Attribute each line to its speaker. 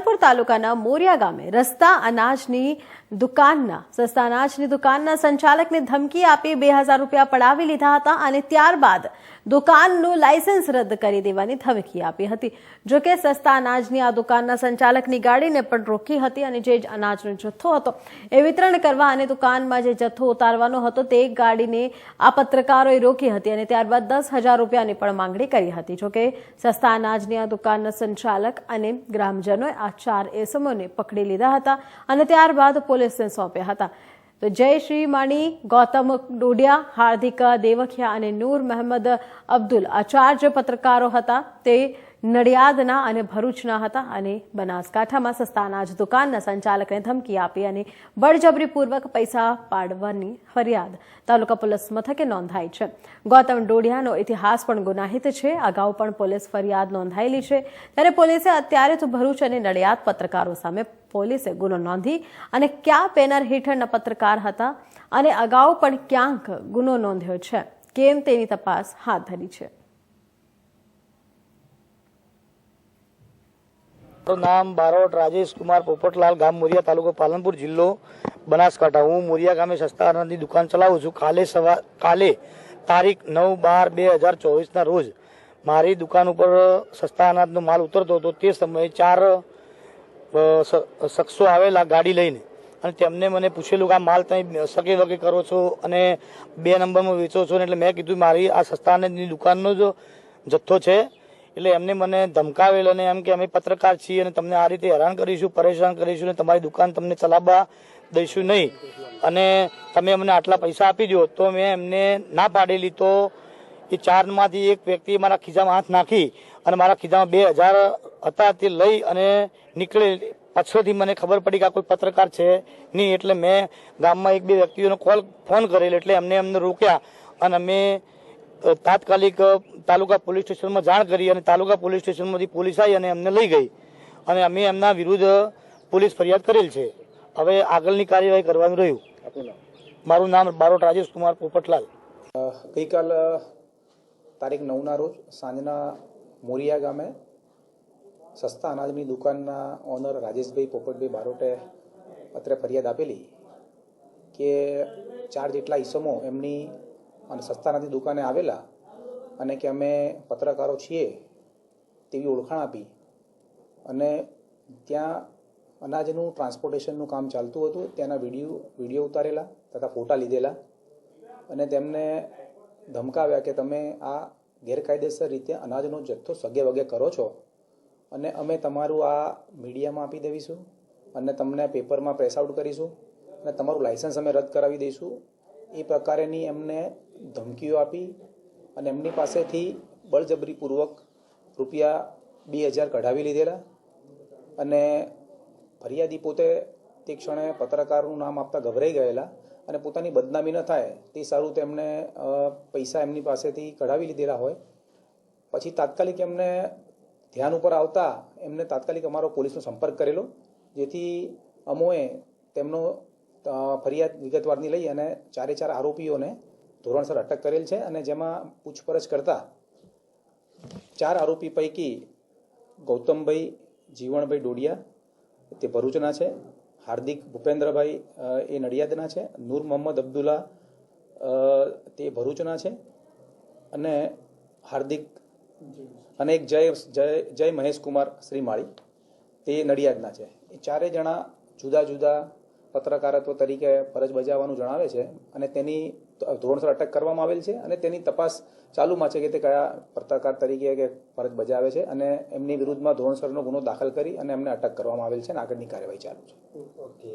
Speaker 1: પાલનપુર તાલુકાના મોરિયા ગામે રસ્તા અનાજની દુકાનના સસ્તા અનાજની દુકાનના સંચાલકને ધમકી આપી બે હજાર રૂપિયા પડાવી લીધા હતા અને ત્યારબાદ દુકાનનું લાયસન્સ રદ કરી દેવાની ધમકી આપી હતી. જો સસ્તા અનાજની આ દુકાનના સંચાલકની ગાડીને પણ રોકી હતી અને જે અનાજનો જથ્થો હતો એ વિતરણ કરવા અને દુકાનમાં જે જથ્થો ઉતારવાનો હતો તે ગાડીને આ પત્રકારોએ રોકી હતી અને ત્યારબાદ દસ હજાર રૂપિયાની પણ માંગણી કરી હતી. જોકે સસ્તા અનાજની આ દુકાનના સંચાલક અને ગ્રામજનોએ આ ચાર એસમોને પકડી લીધા હતા અને ત્યારબાદ પોલીસને સોંપ્યા હતા. તો જય શ્રી માણી, ગૌતમ ડોડિયા, હાર્દિક દેવખિયા અને નૂર મહેમદ અબ્દુલ આ ચાર જે પત્રકારો હતા તે નડિયાદના અને ભરૂચના હતા અને બનાસકાંઠામાં સસ્તા અનાજ દુકાનના સંચાલકને ધમકી આપી અને બળજબરીપૂર્વક પૈસા પાડવાની ફરિયાદ. તાલુકા પોલીસ મથકે નોંધાઈ છે. ગૌતમ ડોડિયાનો ઇતિહાસ પણ ગુનાહિત છે. અગાઉ પણ પોલીસ ફરિયાદ નોંધાયેલી છે. ત્યારે પોલીસે અત્યારે તો ભરૂચ અને નડિયાદ પત્રકારો સામે પોલીસે ગુનો નોંધી અને કયા પેનર હેઠળના પત્રકાર હતા અને અગાઉ પણ ક્યાંક ગુનો નોંધ્યો છે. કેમ તેની તપાસ હાથ ધરી છે.
Speaker 2: મારું નામ બારોટ રાજેશ કુમાર પોપટલાલ ગામ મોરિયા તાલુકો પાલનપુર જિલ્લો બનાસકાંઠા. હું મોરિયા ગામે સસ્તા અનાજની દુકાન ચલાવું છું. કાલે સવાર કાલે તારીખ નવ બાર બે હજાર ચોવીસના રોજ મારી દુકાન ઉપર સસ્તા અનાજનો માલ ઉતરતો હતો. તે સમયે ચાર શખ્સો આવેલા ગાડી લઈને અને તેમને મને પૂછેલું કે આ માલ તમે સગે વગે કરો છો અને બે નંબરમાં વેચો છો એટલે મેં કીધું, મારી આ સસ્તા અનાજની દુકાનનો જ જથ્થો છે. એટલે એમને મને ધમકાવેલ અને એમ કે અમે પત્રકાર છીએ અને તમને આ રીતે હેરાન કરીશું, પરેશાન કરીશું અને તમારી દુકાન તમને ચલાવવા દઈશું નહીં. અને તમે અમને આટલા પૈસા આપી દો તો મેં એમને ના પાડેલી. તો એ ચારમાંથી એક વ્યક્તિ મારા ખીજામાં હાથ નાખી અને મારા ખીજામાં બે હજાર હતા તે લઈ અને નીકળે. પાછળથી મને ખબર પડી કે આ કોઈ પત્રકાર છે નહીં. એટલે મેં ગામમાં એક બે વ્યક્તિઓનો કોલ, ફોન કરેલો એટલે એમને એમને રોક્યા અને અમે તાત્કાલિક તાલુકા પોલીસ સ્ટેશનમાં જાણ કરી અને તાલુકા પોલીસ સ્ટેશનમાંથી પોલીસ આવી અને અમને લઈ ગઈ. અને અમે એમના વિરુદ્ધ પોલીસ ફરિયાદ કરેલ છે. હવે આગળની કાર્યવાહી કરવાનું રહ્યું. મારું નામ બારોટ રાજેશ કુમાર પોપટલાલ.
Speaker 3: ગઈકાલ તારીખ નવના રોજ સાંજના મોરિયા ગામે સસ્તા અનાજની દુકાનના ઓનર રાજેશભાઈ પોપટભાઈ બારોટે પત્રે ફરિયાદ આપેલી કે ચાર જેટલા ઈસમો એમની અને સસ્તા નથી દુકાને આવેલા અને કે અમે પત્રકારો છીએ તેવી ઓળખાણ આપી. અને ત્યાં અનાજનું ટ્રાન્સપોર્ટેશનનું કામ ચાલતું હતું. ત્યાંના વીડિયો વીડિયો ઉતારેલા તથા ફોટા લીધેલા. અને તેમને ધમકાવ્યા કે તમે આ ગેરકાયદેસર રીતે અનાજનો જથ્થો સગે વગે કરો છો. અને અમે તમારું આ મીડિયામાં આપી દેવીશું. અને તમને પેપરમાં પ્રેસ આઉટ કરીશું. અને તમારું લાઇસન્સ અમે રદ કરાવી દઈશું. એ પ્રકારેની એમને ધમકીઓ આપી અને એમની પાસેથી બળજબરીપૂર્વક રૂપિયા બે હજાર કઢાવી લીધેલા અને ફરિયાદી પોતે તે ક્ષણે પત્રકારનું નામ આપતા ગભરાઈ ગયેલા અને પોતાની બદનામી ન થાય તે સારું તેમને પૈસા એમની પાસેથી કઢાવી લીધેલા હોય. પછી તાત્કાલિક એમને ધ્યાન ઉપર આવતા એમને તાત્કાલિક અમારો પોલીસનો સંપર્ક કરેલો, જેથી અમોએ તેમનો ફરિયાદ વિગતવારની લઈ અને ચારે ચાર આરોપીઓને ધોરણસર અટક કરેલ છે અને જેમાં પૂછપરછ કરતા ચાર આરોપી પૈકી ગૌતમભાઈ, જીવણભાઈ ડોડિયા, તે ભરૂચના છે, હાર્દિક ભૂપેન્દ્રભાઈ એ નડિયાદના છે, નૂર મોહમ્મદ અબ્દુલ્લા તે ભરૂચના છે અને હાર્દિક અને એક જય જય જય મહેશ કુમાર શ્રીમાળી, તે નડિયાદના છે. એ ચારે જણા જુદા જુદા પત્રકારત્વ તરીકે ફરજ બજાવવાનું જણાવે છે અને તેની ધોરણસર અટક કરવામાં આવેલ છે અને તેની તપાસ ચાલુમાં છે કે તે કયા પત્રકાર તરીકે કે ફરજ બજાવે છે અને એમની વિરુદ્ધમાં ધોરણસરનો ગુનો દાખલ કરી અને એમને અટક કરવામાં આવેલ છે અને આગળની કાર્યવાહી ચાલુ છે.
Speaker 2: ઓકે.